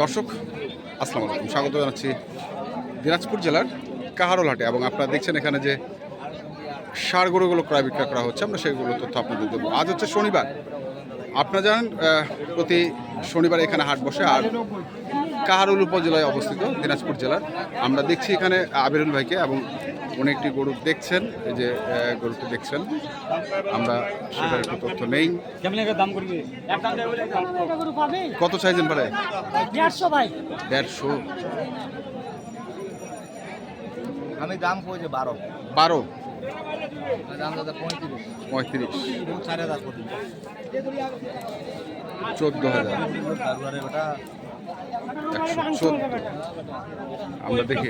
দর্শক, আসসালামু আলাইকুম। স্বাগত জানাচ্ছি দিনাজপুর জেলার কাহারোলহাটে এবং আপনারা দেখছেন এখানে যে সার গরুগুলো ক্রয় বিক্রয় করা হচ্ছে, আমরা সেগুলো তথ্য আপনাদের দেবো। আজ হচ্ছে শনিবার। আপনারা জানেন প্রতি শনিবার এখানে হাট বসে, আর কাহারুল উপজেলায় অবস্থিত দিনাজপুর জেলার। আমরা দেখছি এখানে আবিরুল ভাইকে এবং উনি একটি গরু দেখছেন এই যে গরুটি দেখছেন। আমরা সেটার একটু তথ্য নেই। কেমন একটা দাম করবি এক দাম দেবে এটা গরু পাবে কত চাইছেন পারে? দেড়শো ভাই। দেড়শো। আমি দাম কইছে বারো। বারো? দাম দাদা পঁয়ত্রিশ। পঁয়ত্রিশ। চার হাজার চোদ্দ হাজার। একশো। চোদ্দ আমরা দেখি।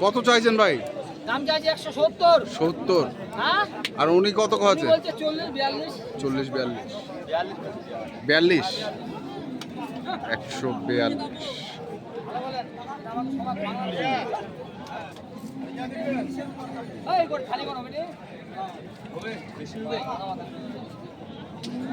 কত চাইছেন ভাই? দাম চাইছে একশো সত্তর। সত্তর। হ্যাঁ? আর উনি কত উনি চল্লিশ বিয়াল্লিশ। বিয়াল্লিশ। একশো বিয়াল্লিশ। খালি করো বেটি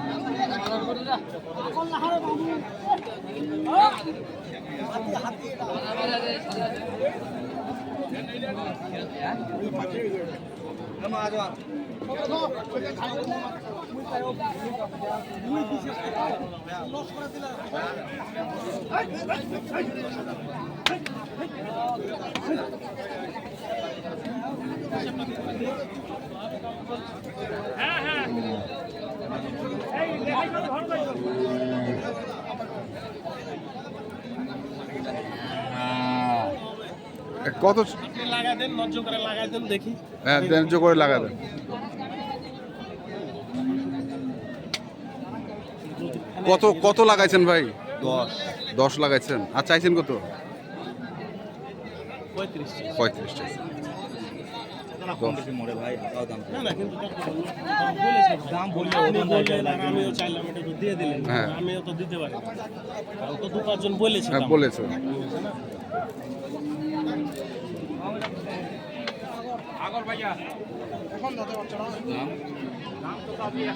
কত লাগাই দেন নজ্জ করে লাগাই দেন দেখি। হ্যাঁ ন্যায্য করে লাগাবেন কত কত লাগাইছেন ভাই? দশ। দশ লাগাইছেন। আর চাইছেন কত? পঁয়ত্রিশ পঁয়ত্রিশ চাইছেন কম বেশি মরে ভাই তাও দাম না না কিন্তু দাম বললে আপনি বললেন আর আমিও চাইলাম এটা তো দিয়ে দিলেন। হ্যাঁ। আমিও তো দিতে পারি। তো দু পাঁচজন বলেছে হ্যাঁ দাম। বলেছে। বিশ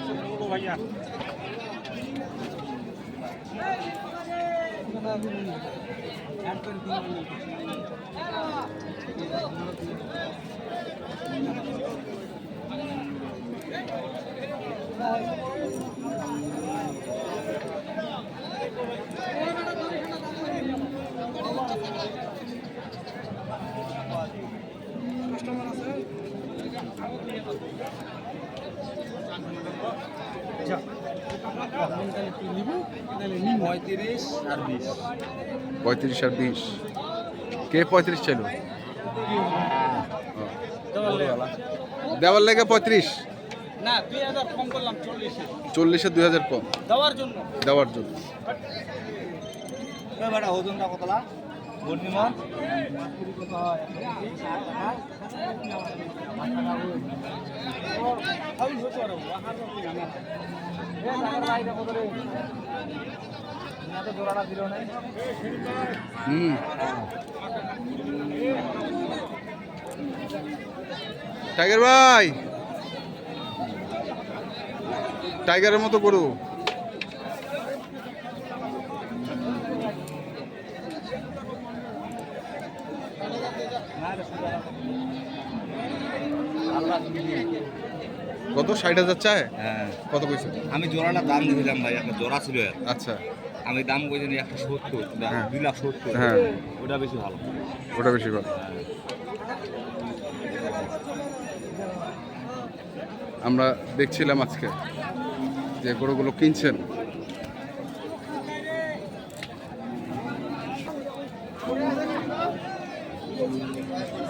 পঁয়ত্রিশ আর বিশ। কে পঁয়ত্রিশ ছিল দেওয়ার লেগে পঁয়ত্রিশ? না দুই হাজার কম করলাম চল্লিশে। চল্লিশে দুই হাজার কম। দেওয়ার জন্য। দেওয়ার জন্য। হুম। টাইগার ভাই। টাইগারের মতো গরু। কত? ষাট হাজার চায়? হ্যাঁ। কত কইছে? আমি জোড়াটা দাম দিয়েছিলাম ভাই একটা জোড়া ছিল আচ্ছা। আমি দাম কইছি নি একশো সত্তর হ্যাঁ। দুই লাখ সত্তর। হ্যাঁ। ওটা বেশি ভালো। ওটা বেশি ভালো। আমরা দেখছিলাম আজকে যে গরুগুলো কিনছেন। Thank চাইছেন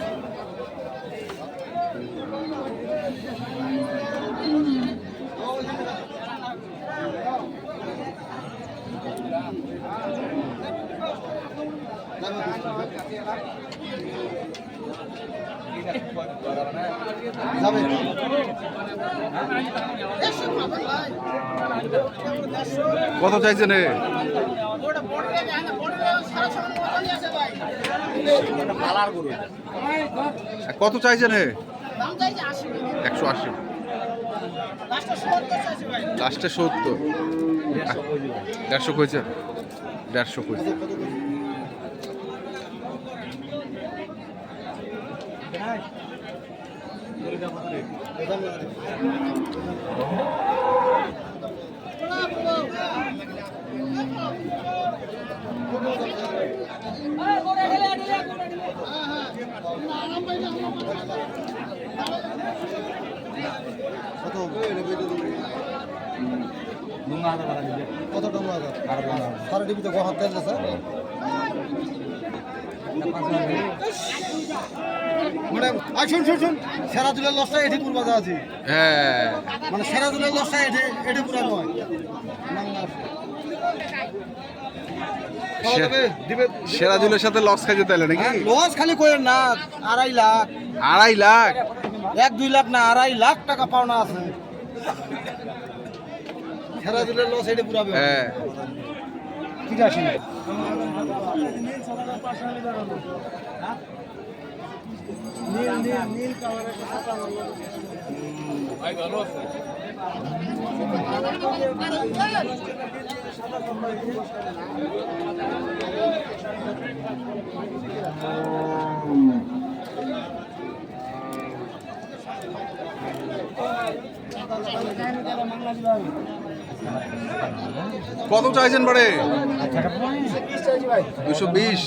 কত চাইছেন চাইছে আশি একশো আশি। লাস্টে সত্তর। দেড়শো কইছে। দেড়শো কইছে। কত আছে সারা টিভিতে গো হাত দিলে স্যার মানে আই শুন শুন শুন। সেরা দুলের লসটা এটি পুরো বাজা আছে। হ্যাঁ। মানে সেরা দুলের লসটা এটি এটি পুরো নয়। সেরাজুলের সাথে লস খাইছে তাইলে নাকি? লস খালি কইেন না আড়াই লাখ। আড়াই লাখ? এক দুই লাখ না আড়াই লাখ টাকা পাওনা আছে। সেরা দুলের লস এটি পুরাবে হ্যাঁ। ঠিক আছে। কত চাইছেন বাড়ে? দুশো বিশ।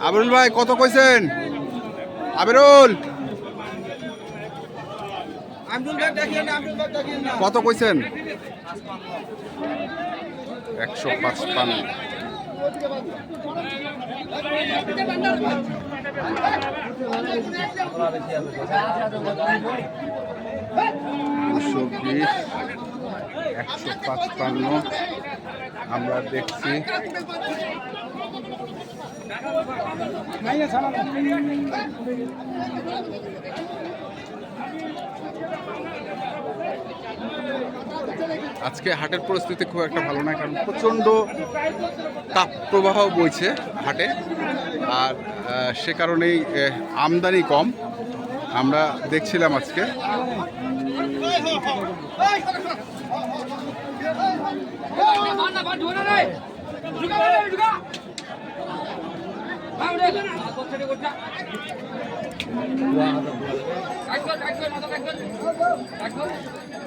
আবিরুল ভাই কত কইছেন? আবিরুল! কত কইছেন? একশো পাঁচপান্ন। একশো পাঁচপান্ন। আমরা দেখছি। আজকে হাটের পরিস্থিতি খুব একটা ভালো না কারণ প্রচণ্ড তাপ প্রবাহ বইছে হাটে। আর সে কারণেই আমদানি কম। আমরা দেখছিলাম আজকে।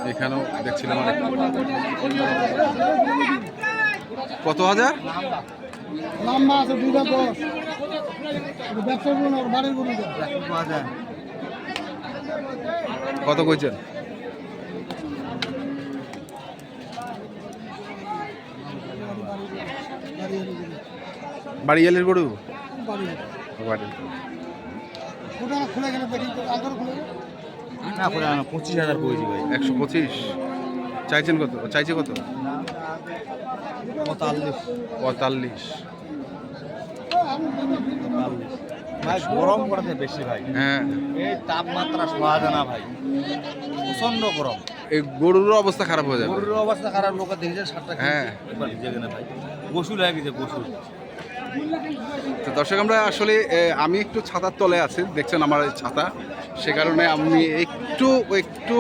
এখানেও দেখছিলাম অনেক। কত হাজার? লম্বা আছে দুইটা দশ। ব্যবসার গুণ আর বাড়ির গুণ কত কইছেন? বাড়ি গরু? খুলে গেলে দেখি খুলে না পঁচিশ হাজার করেছি ভাই। একশো পঁচিশ। চাইছেন কত? চাইছে কত? পঁয়তাল্লিশ। পঁয়তাল্লিশ। ভাই গরম বেশি ভাই। হ্যাঁ। এই তাপমাত্রা সহা যায় না ভাই। প্রচণ্ড গরম। এই গরুর অবস্থা খারাপ হয়ে যাবে। গরুর অবস্থা খারাপ লোকে দেখেছে সাতটা হ্যাঁ। এবার ভিজে গেলে ভাই। গোসুল হয়ে গেছে গোসুল। তো দর্শক, আমরা আসলে আমি একটু ছাতার তলে আছি, দেখছেন আমার ছাতা। সে কারণে আমি একটু একটু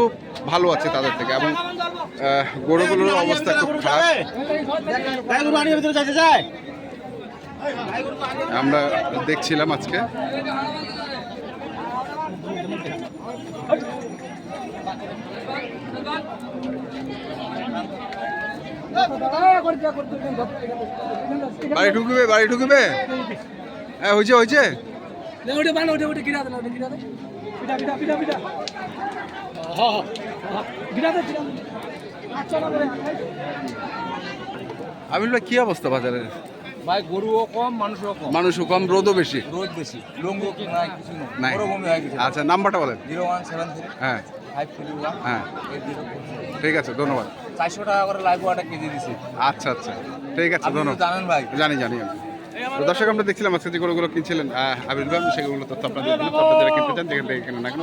ভালো আছি তাদের থেকে এবং গরুগুলোর অবস্থা খুব খারাপ। আমরা দেখছিলাম আজকে। বাড়ি ঢুকবে বাড়ি ঢুকবে? হ্যাঁ হয়েছে হয়েছে ভাই কি অবস্থা বাজারের ভাই গরুও কম মানুষও কম। মানুষও কম রোদও বেশি? রোদ বেশি। লঙ্গু কি নাই কিছু নাই। নাই। মরুভূমি হয়ে গেছে। আচ্ছা নাম্বারটা বলেন। জিরো ওয়ান সেভেন থ্রি হ্যাঁ। ফাইভ থ্রি ওয়ান হ্যাঁ। ঠিক আছে ধন্যবাদ। চারশো টাকা করে লাইভ ওয়াটার কেজি দিছি আচ্ছা আচ্ছা। ঠিক আছে আপনি ধন্যবাদ। জানেন ভাই। জানি জানি আমি তো দর্শক আমরা দেখছিলাম আজকে যে গরুগুলো কিনছিলেন আহ, আবির সেগুলো তথ্য আপনাদের তো আপনারা যারা কিনতে চান যেখান থেকে কেনা না কেন